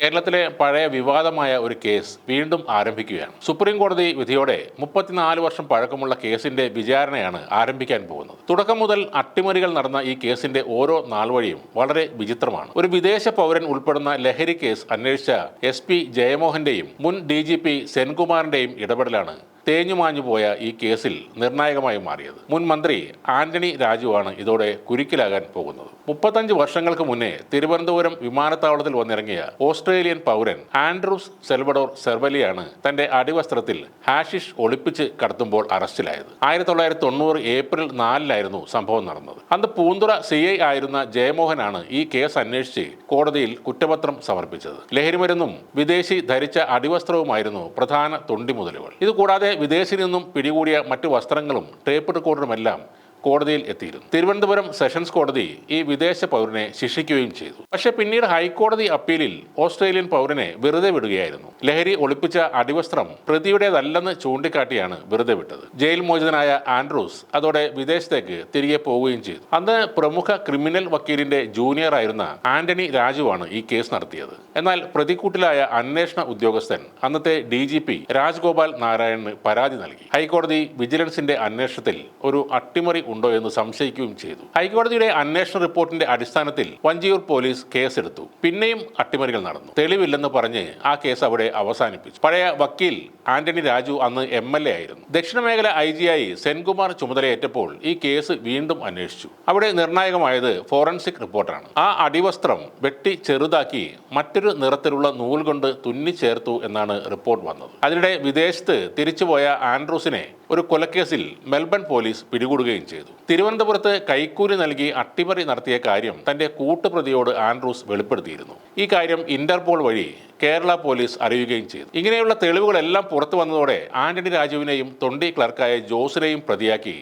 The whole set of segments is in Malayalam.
കേരളത്തിലെ പഴയ വിവാദമായ ഒരു കേസ് വീണ്ടും ആരംഭിക്കുകയാണ്. സുപ്രീം കോടതി വിധിയോടെ മുപ്പത്തിനാല് വർഷം പഴക്കമുള്ള കേസിന്റെ വിചാരണയാണ് ആരംഭിക്കാൻ പോകുന്നത്. തുടക്കം മുതൽ അട്ടിമറികൾ നടന്ന ഈ കേസിന്റെ ഓരോ നാൾവഴിയും വളരെ വിചിത്രമാണ്. ഒരു വിദേശ പൗരൻ ഉൾപ്പെടുന്ന ലഹരി കേസ് അന്വേഷിച്ച എസ് പി ജയമോഹന്റെയും മുൻ ഡി ജി പി സെൻകുമാറിന്റെയും ഇടപെടലാണ് തേഞ്ഞുമാഞ്ഞു പോയ ഈ കേസിൽ നിർണായകമായി മാറിയത്. മുൻ മന്ത്രി ആന്റണി രാജുവാണ് ഇതോടെ കുരുക്കിലാകാൻ പോകുന്നത്. മുപ്പത്തഞ്ച് വർഷങ്ങൾക്ക് മുന്നേ തിരുവനന്തപുരം വിമാനത്താവളത്തിൽ വന്നിറങ്ങിയ ഓസ്ട്രേലിയൻ പൗരൻ ആൻഡ്രൂസ് സെൽവഡോർ സെർവലിയാണ് തന്റെ അടിവസ്ത്രത്തിൽ ഹാഷിഷ് ഒളിപ്പിച്ച് കടത്തുമ്പോൾ അറസ്റ്റിലായത്. ആയിരത്തി തൊള്ളായിരത്തി തൊണ്ണൂറ് ഏപ്രിൽ നാലിലായിരുന്നു സംഭവം നടന്നത്. അന്ന് പൂന്തുറ സി ഐ ആയിരുന്ന ജയമോഹനാണ് ഈ കേസ് അന്വേഷിച്ച് കോടതിയിൽ കുറ്റപത്രം സമർപ്പിച്ചത്. ലഹരിമരുന്നും വിദേശി ധരിച്ച അടിവസ്ത്രവുമായിരുന്നു പ്രധാന തൊണ്ടിമുതലുകൾ ഇതുകൂടാതെ വിദേശിൽ നിന്നും പിടികൂടിയ മറ്റു വസ്ത്രങ്ങളും ടേപ്പ് റെക്കോർഡറുമെല്ലാം കോടതിയിൽ എത്തിയിരുന്നു. തിരുവനന്തപുരം സെഷൻസ് കോടതി ഈ വിദേശ പൗരനെ ശിക്ഷിക്കുകയും ചെയ്തു. പക്ഷേ പിന്നീട് ഹൈക്കോടതി അപ്പീലിൽ ഓസ്ട്രേലിയൻ പൗരനെ വെറുതെ വിടുകയായിരുന്നു. ലഹരി ഒളിപ്പിച്ച അടിവസ്ത്രം പ്രതിയുടേതല്ലെന്ന് ചൂണ്ടിക്കാട്ടിയാണ് വെറുതെ വിട്ടത്. ജയിൽ മോചിതനായ ആൻഡ്രൂസ് അതോടെ വിദേശത്തേക്ക് തിരികെ പോവുകയും ചെയ്തു. അന്ന് പ്രമുഖ ക്രിമിനൽ വക്കീലിന്റെ ജൂനിയർ ആയിരുന്ന ആന്റണി രാജുവാണ് ഈ കേസ് നടത്തിയത്. എന്നാൽ പ്രതിക്കൂട്ടിലായ അന്വേഷണ ഉദ്യോഗസ്ഥൻ അന്നത്തെ ഡി ജി പി രാജ്ഗോപാൽ നാരായണന് പരാതി നൽകി. ഹൈക്കോടതി വിജിലൻസിന്റെ അന്വേഷണത്തിൽ ഒരു അട്ടിമറി ഉണ്ടോ എന്ന് സംശയിക്കുകയും ചെയ്തു. ഹൈക്കോടതിയുടെ അന്വേഷണ റിപ്പോർട്ടിന്റെ അടിസ്ഥാനത്തിൽ വഞ്ചിയൂർ പോലീസ് കേസെടുത്തു. പിന്നെയും അട്ടിമറികൾ നടന്നു. തെളിവില്ലെന്ന് പറഞ്ഞ് ആ കേസ് അവിടെ അവസാനിപ്പിച്ചു. പഴയ വക്കീൽ ആന്റണി രാജു അന്ന് എം എൽ എ ആയിരുന്നു. ദക്ഷിണ മേഖല ഐ ജി ആയി സെൻകുമാർ ചുമതലയേറ്റപ്പോൾ ഈ കേസ് വീണ്ടും അന്വേഷിച്ചു. അവിടെ നിർണായകമായത് ഫോറൻസിക് റിപ്പോർട്ടാണ് ആ അടിവസ്ത്രം വെട്ടി ചെറുതാക്കി മറ്റൊരു നിറത്തിലുള്ള നൂൽ കൊണ്ട് തുന്നിച്ചേർത്തു എന്നാണ് റിപ്പോർട്ട് വന്നത്. അതിനിടെ വിദേശത്ത് തിരിച്ചുപോയ ആൻഡ്രൂസിനെ ഒരു കൊലക്കേസിൽ മെൽബൺ പോലീസ് പിടികൂടുകയും ചെയ്തു. തിരുവനന്തപുരത്ത് കൈക്കൂലി നൽകി അട്ടിമറി നടത്തിയ കാര്യം തന്റെ കൂട്ടുപ്രതിയോട് ആൻഡ്രൂസ് വെളിപ്പെടുത്തിയിരുന്നു. ഈ കാര്യം ഇന്റർപോൾ വഴി കേരള പോലീസ് അറിയുകയും ചെയ്തു. ഇങ്ങനെയുള്ള തെളിവുകളെല്ലാം പുറത്തു വന്നതോടെ ആന്റണി രാജുവിനെയും തൊണ്ടി ക്ലർക്കായ ജോസിനെയും പ്രതിയാക്കി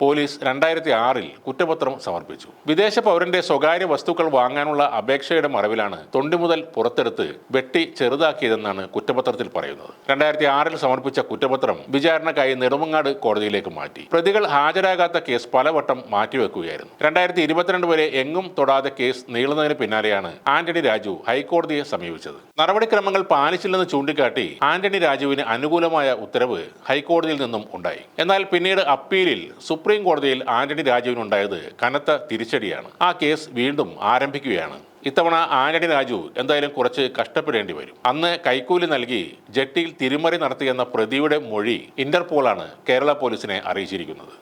പോലീസ് രണ്ടായിരത്തി ആറിൽ കുറ്റപത്രം സമർപ്പിച്ചു. വിദേശ പൗരന്റെ സ്വകാര്യ വസ്തുക്കൾ വാങ്ങാനുള്ള അപേക്ഷയുടെ മറവിലാണ് തൊണ്ടി മുതൽ പുറത്തെടുത്ത് വെട്ടി ചെറുതാക്കിയതെന്നാണ് കുറ്റപത്രത്തിൽ പറയുന്നത്. രണ്ടായിരത്തി ആറിൽ സമർപ്പിച്ച കുറ്റപത്രം വിചാരണക്കായി നെടുമങ്ങാട് കോടതിയിലേക്ക് മാറ്റി. പ്രതികൾ ഹാജരാകാത്ത കേസ് പലവട്ടം മാറ്റിവെക്കുകയായിരുന്നു. രണ്ടായിരത്തി ഇരുപത്തിരണ്ട് വരെ എങ്ങും തൊടാതെ കേസ് നീളുന്നതിന് പിന്നാലെയാണ് ആന്റണി രാജു ഹൈക്കോടതിയെ സമീപിച്ചത്. നടപടിക്രമങ്ങൾ പാലിച്ചില്ലെന്ന് ചൂണ്ടിക്കാട്ടി ആന്റണി രാജുവിന് അനുകൂലമായ ഉത്തരവ് ഹൈക്കോടതിയിൽ നിന്നും ഉണ്ടായി. എന്നാൽ പിന്നീട് അപ്പീലിൽ സുപ്രീം കോടതിയിൽ ആന്റണി രാജുവിനുണ്ടായത് കനത്ത തിരിച്ചടിയാണ്. ആ കേസ് വീണ്ടും ആരംഭിക്കുകയാണ്. ഇത്തവണ ആന്റണി രാജു എന്തായാലും കുറച്ച് കഷ്ടപ്പെടേണ്ടി വരും. അന്ന് കൈക്കൂലി നൽകി ജെട്ടിയിൽ തിരിമറി നടത്തിയെന്ന പ്രതിയുടെ മൊഴി ഇന്റർപോളാണ് കേരള പോലീസിനെ അറിയിച്ചിരിക്കുന്നത്.